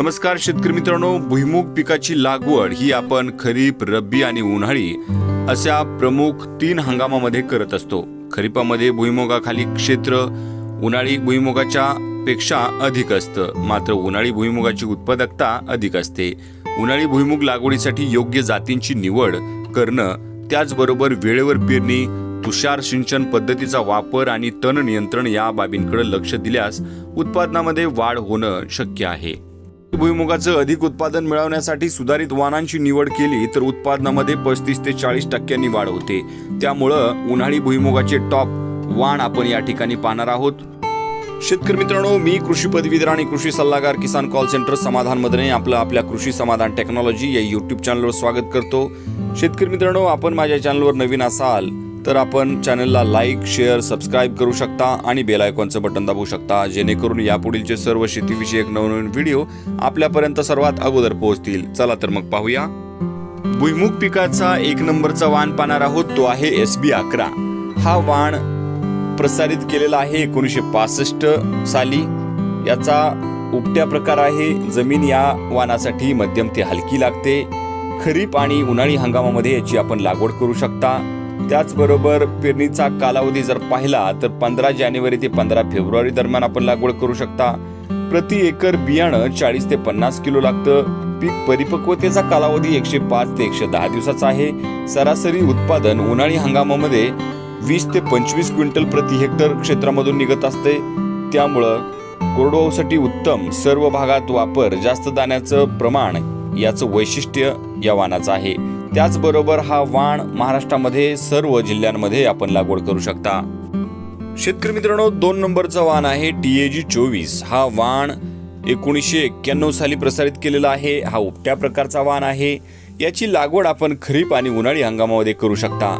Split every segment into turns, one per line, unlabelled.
नमस्कार शेतकरी मित्रांनो भुईमुग पिकाची लागवड ही आपण खरीप रब्बी आणि उन्हाळी अशा प्रमुख तीन हंगामामध्ये करत असतो. खरीपामध्ये भुईमुगाखाली क्षेत्र उन्हाळी भुईमुगाच्या पेक्षा अधिक असतं. मात्र उन्हाळी भुईमुगाची उत्पादकता अधिक असते. उन्हाळी भुईमुग लागवडीसाठी योग्य जातींची निवड करणं त्याचबरोबर वेळेवर पेरणी तुषार सिंचन पद्धतीचा वापर आणि तण नियंत्रण या बाबींकडे लक्ष दिल्यास उत्पादनामध्ये वाढ होणं शक्य आहे. भुईमुगाचं अधिक उत्पादन मिळवण्यासाठी सुधारित वाणांची निवड केली तर उत्पादनामध्ये पस्तीस ते चाळीस टक्क्यांनी वाढ होते. त्यामुळं उन्हाळी भुईमुगाचे टॉप वाण आपण या ठिकाणी पाहणार आहोत. शेतकरी मित्रांनो मी कृषी पदवीधर आणि कृषी सल्लागार किसान कॉल सेंटर समाधान मधने आपलं आपल्या कृषी समाधान टेक्नॉलॉजी या युट्यूब चॅनलवर स्वागत करतो. शेतकरी मित्रांनो आपण माझ्या चॅनलवर नवीन असाल तर आपण चॅनलला लाईक शेअर सबस्क्राईब करू शकता आणि बेल आयकॉनचं बटन दाबू शकता जेणेकरून यापुढीलचे सर्व शेतीविषयक नवनवीन व्हिडिओ आपल्यापर्यंत सर्वात अगोदर पोहोचतील. चला तर मग पाहूया. भुईमुग पिकाचा एक नंबरचा वाण पाहणार आहोत. तो आहे एस बी अकरा. हा वाण प्रसारित केलेला आहे एकोणीसशे पासष्ट साली. याचा उपट्या प्रकार आहे. जमीन या वाणासाठी मध्यम ते हलकी लागते. खरीप आणि उन्हाळी हंगामामध्ये याची आपण लागवड करू शकता. त्याचबरोबर पेरणीचा कालावधी जर पाहिला तर पंधरा जानेवारी ते पंधरा फेब्रुवारी दरम्यान आपण लागवड करू शकता. प्रति एकर बियाणं चाळीस ते पन्नास किलो लागतं. पीक परिपक्वतेचा कालावधी एकशे पाच ते एकशे दहा दिवसाचा आहे. सरासरी उत्पादन उन्हाळी हंगामामध्ये वीस ते पंचवीस क्विंटल प्रति हेक्टर क्षेत्रामधून निघत असते. त्यामुळं कोरडवाहूसाठी उत्तम सर्व भागात वापर जास्त दाण्याचं प्रमाण याचं वैशिष्ट्य या वानाचं आहे. त्याचबरोबर हा वाण महाराष्ट्रामध्ये सर्व जिल्ह्यांमध्ये आपण लागवड करू शकता. शेतकरी मित्रांनो दोन नंबरचा वाण आहे टी ए जी चोवीस. हा वाण एकोणीसशे एक्क्याण्णव साली प्रसारित केलेला आहे. हा उपट्या प्रकारचा वाण आहे. याची लागवड आपण खरीप आणि उन्हाळी हंगामामध्ये करू शकता.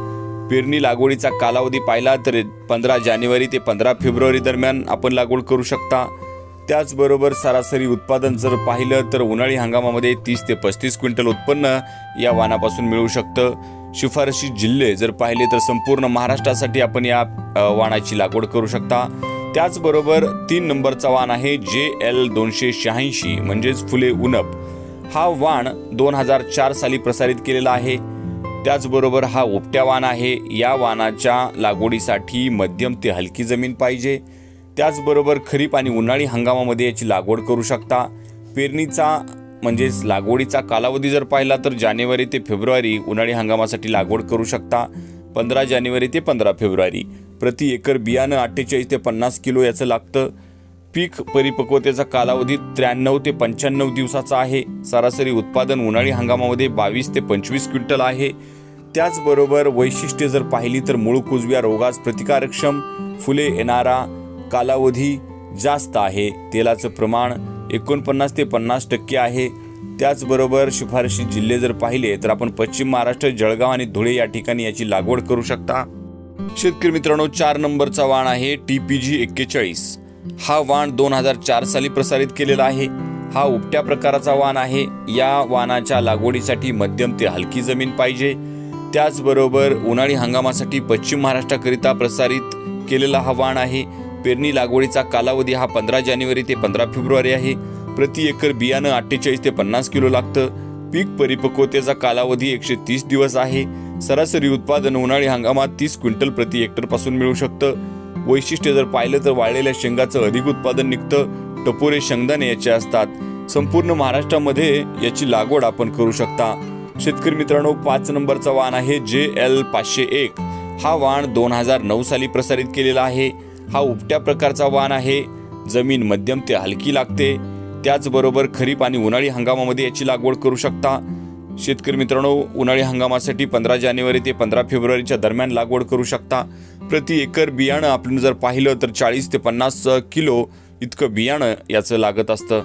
पेरणी लागवडीचा कालावधी पाहिला तर पंधरा जानेवारी ते पंधरा फेब्रुवारी दरम्यान आपण लागवड करू शकता. त्याचबरोबर सरासरी उत्पादन जर पाहिलं तर उन्हाळी हंगामामध्ये तीस ते पस्तीस क्विंटल उत्पन्न या वाणापासून मिळू शकतं. शिफारशी जिल्हे जर पाहिले तर संपूर्ण महाराष्ट्रासाठी आपण या वाणाची लागवड करू शकता. त्याचबरोबर तीन नंबरचा वाण आहे जे एल दोनशे शहाऐंशी म्हणजेच फुले उनप. हा वाण दोन हजार चार साली प्रसारित केलेला आहे. त्याचबरोबर हा उपट्या वाण आहे. या वाणाच्या लागवडीसाठी मध्यम ते हलकी जमीन पाहिजे. त्याचबरोबर खरीप आणि उन्हाळी हंगामामध्ये याची लागवड करू शकता. पेरणीचा म्हणजेच लागवडीचा कालावधी जर पाहिला तर जानेवारी ते फेब्रुवारी उन्हाळी हंगामासाठी लागवड करू शकता. पंधरा जानेवारी ते पंधरा फेब्रुवारी. प्रति एकर बियाणं अठ्ठेचाळीस ते पन्नास किलो याचं लागतं. पीक परिपक्वतेचा कालावधी त्र्याण्णव ते पंच्याण्णव दिवसाचा आहे. सरासरी उत्पादन उन्हाळी हंगामामध्ये बावीस ते पंचवीस क्विंटल आहे. त्याचबरोबर वैशिष्ट्ये जर पाहिली तर मूळ कुजव्या रोगास प्रतिकारक्षम. फुले येणारा कालावधी जास्त आहे. तेलाचं प्रमाण एकोणपन्नास ते पन्नास टक्के आहे. त्याचबरोबर शिफारशी जिल्हे जर पाहिले तर आपण पश्चिम महाराष्ट्र जळगाव आणि धुळे या ठिकाणी याची लागवड करू शकता. शेतकरी मित्रांनो चार नंबरचा वाण आहे टी पी जी एक्केचाळीस. हा वाण दोन हजार चार साली प्रसारित केलेला आहे. हा उपट्या प्रकाराचा वाण आहे. या वाणाच्या लागवडीसाठी मध्यम ते हलकी जमीन पाहिजे. त्याचबरोबर उन्हाळी हंगामासाठी पश्चिम महाराष्ट्राकरिता प्रसारित केलेला हा वाण आहे. पेरणी लागवडीचा कालावधी हा पंधरा जानेवारी ते पंधरा फेब्रुवारी आहे. प्रति एकर बियाणं अठ्ठेचाळीस ते पन्नास किलो लागतं. पीक परिपक्वतेचा कालावधी एकशे तीस दिवस आहे. सरासरी उत्पादन उन्हाळी हंगामात तीस क्विंटल प्रति हेक्टरपासून मिळू शकतं. वैशिष्ट्य जर पाहिलं तर वाळलेल्या शेंगाचं अधिक उत्पादन निघतं. टपोरे शेंगदाणे याचे असतात. संपूर्ण महाराष्ट्रामध्ये याची लागवड आपण करू शकता. शेतकरी मित्रांनो पाच नंबरचा वाण आहे जे एल पाचशे एक. हा वाण दोन हजार नऊ साली प्रसारित केलेला आहे. हा उपट्या प्रकारचा वाण आहे. जमीन मध्यम ते हलकी लागते. त्याचबरोबर खरीप आणि उन्हाळी हंगामामध्ये याची लागवड करू शकता. शेतकरी मित्रांनो उन्हाळी हंगामासाठी पंधरा जानेवारी ते पंधरा फेब्रुवारीच्या दरम्यान लागवड करू शकता. प्रति एकर बियाणं आपण जर पाहिलं तर चाळीस ते पन्नास किलो इतकं बियाणं याचं लागत असतं.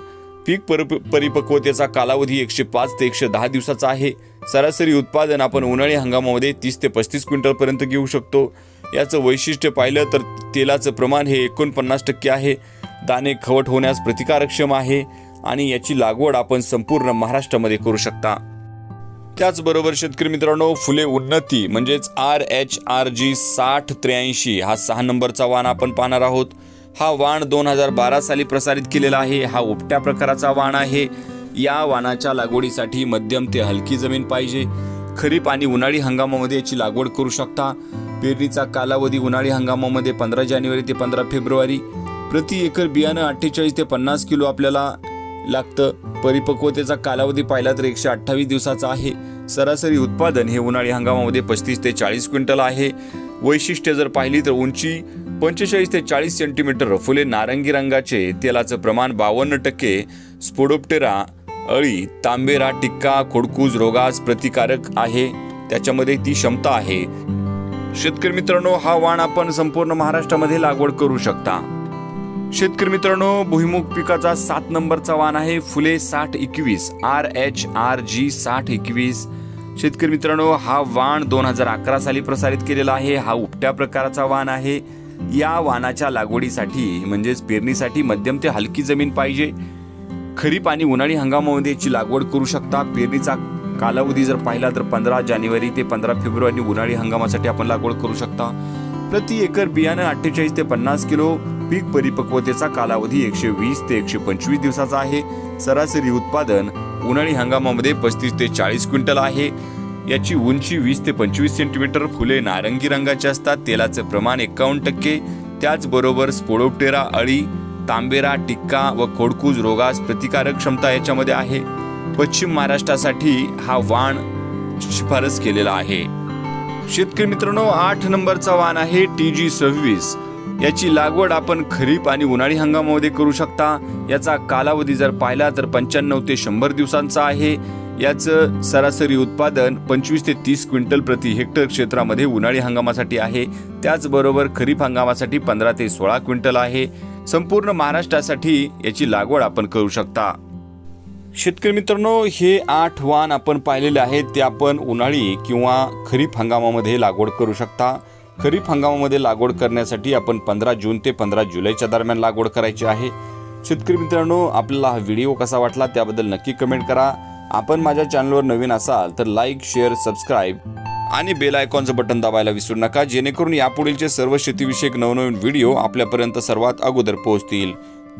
पीक परिप परिपक्वतेचा कालावधी एकशे पाच ते एकशे दहा दिवसाचा आहे. सरासरी उत्पादन आपण उन्हाळी हंगामामध्ये तीस ते पस्तीस क्विंटलपर्यंत घेऊ शकतो. याचं वैशिष्ट्य पाहिलं तर तेलाचं प्रमाण हे एकोणपन्नास टक्के आहे. दाणे खवट होण्यास प्रतिकारक्षम आहे आणि याची लागवड आपण संपूर्ण महाराष्ट्रामध्ये करू शकता. त्याचबरोबर शेतकरी मित्रांनो फुले उन्नती म्हणजेच आर एच आर जी साठ त्र्याऐंशी हा सहा नंबरचा वाण आपण पाहणार आहोत. हा वाण दोन हजार बारा साली प्रसारित केलेला आहे. हा उपट्या प्रकाराचा वाण आहे. या वाणाच्या लागवडीसाठी मध्यम ते हलकी जमीन पाहिजे. खरीप आणि उन्हाळी हंगामामध्ये याची लागवड करू शकता. पेरणीचा कालावधी उन्हाळी हंगामामध्ये पंधरा जानेवारी ते पंधरा फेब्रुवारी. प्रति एकर बियाणं अठ्ठेचाळीस ते पन्नास किलो आपल्याला लागतं. परिपक्वतेचा कालावधी पाहिला तर एकशे अठ्ठावीस दिवसाचा आहे. सरासरी उत्पादन हे उन्हाळी हंगामामध्ये पस्तीस ते चाळीस क्विंटल आहे. वैशिष्ट्य जर पाहिली तर उंची पंचेचाळीस ते चाळीस सेंटीमीटर फुले नारंगी रंगाचे तेलाचं प्रमाण बावन्न टक्के स्पोडोप्टेरा अळी तांबेरा टिक्का खोडकूज रोगास प्रतिकारक आहे. त्याच्यामध्ये ती क्षमता आहे. शेतकरी मित्रांनो हा वाण आपण संपूर्ण महाराष्ट्रामध्ये लागवड करू शकता. शेतकरी मित्रांनो भुईमुग पिकाचा सात नंबरचा वाण आहे. फुले साठ एकवीस आर एच आर जी साठ एकवीस. शेतकरी मित्रांनो हा वाण दोन हजार अकरा साली प्रसारित केलेला आहे. हा उपट्या प्रकाराचा वाण आहे. या वाणाच्या लागवडीसाठी म्हणजेच पेरणीसाठी मध्यम ते हलकी जमीन पाहिजे. खरीप आणि उन्हाळी हंगामामध्ये याची लागवड करू शकता. पेरणीचा कालावधी जर पाहिला तर पंधरा जानेवारी ते पंधरा फेब्रुवारी उन्हाळी हंगामासाठी आपण लागवड करू शकता. प्रति एकर बियाणं अठ्ठेचाळीस ते पन्नास किलो. पीक परिपक्वतेचा कालावधी एकशे वीस ते एकशे पंचवीस दिवसाचा आहे. सरासरी उत्पादन उन्हाळी हंगामामध्ये पस्तीस ते चाळीस क्विंटल आहे. याची उंची वीस ते पंचवीस सेंटीमीटर. फुले नारंगी रंगाची असतात. तेलाचं प्रमाण एकावन्न टक्के. त्याचबरोबर स्पोडोप्टेरा अळी तांबेरा टिक्का व खोडकूज रोगास प्रतिकारक क्षमता याच्यामध्ये आहे. पश्चिम महाराष्ट्रासाठी हा वाण शिफारस केलेला आहे. शेतकरी मित्रांनो आठ नंबरचा वाण आहे टी जी सव्वीस. याची लागवड आपण खरीप आणि उन्हाळी हंगामामध्ये करू शकता. याचा कालावधी जर पाहिला तर पंच्याण्णव ते शंभर दिवसांचा आहे. याचं सरासरी उत्पादन पंचवीस ते तीस क्विंटल प्रति हेक्टर क्षेत्रामध्ये उन्हाळी हंगामासाठी आहे. त्याचबरोबर खरीप हंगामासाठी पंधरा ते सोळा क्विंटल आहे. संपूर्ण महाराष्ट्रासाठी याची लागवड आपण करू शकता. शेतकरी मित्रांनो हे आठ वाण आपण पाहिलेले आहेत ते आपण उन्हाळी किंवा खरीप हंगामामध्ये लागवड करू शकता. खरीप हंगामामध्ये लागवड करण्यासाठी आपण पंधरा जून ते पंधरा जुलैच्या दरम्यान लागवड करायची आहे. शेतकरी मित्रांनो आपल्याला हा व्हिडिओ कसा वाटला त्याबद्दल नक्की कमेंट करा. आपण माझ्या चॅनलवर नवीन असाल तर लाईक शेअर सबस्क्राईब आणि बेल आयकॉनचं बटन दाबायला विसरू नका जेणेकरून यापुढीलचे सर्व शेतीविषयक नवनवीन व्हिडिओ आपल्यापर्यंत सर्वात अगोदर पोहोचतील.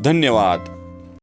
धन्यवाद.